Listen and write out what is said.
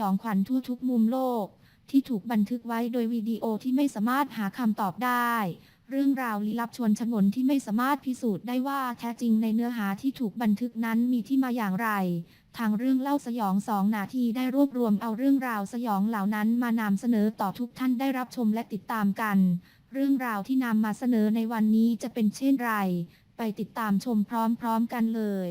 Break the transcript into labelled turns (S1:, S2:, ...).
S1: ยองขวัญทั่วทุกมุมโลก ที่ถูกบันทึกไว้โดยวิดีโอที่ไม่สามารถหาคำตอบได้ เรื่องราวลี้ลับชวนฉงนที่ไม่สามารถพิสูจน์ได้ว่าแท้จริงในเนื้อหาที่ถูกบันทึกนั้นมีที่มาอย่างไร ทางเรื่องเล่าสยองสองนาทีได้รวบรวมเอาเรื่องราวสยองเหล่านั้นมานำเสนอต่อทุกท่านได้รับชมและติดตามกัน เรื่องราวที่นำมาเสนอในวันนี้จะเป็นเช่นไร ไปติดตามชมพร้อมๆกันเลย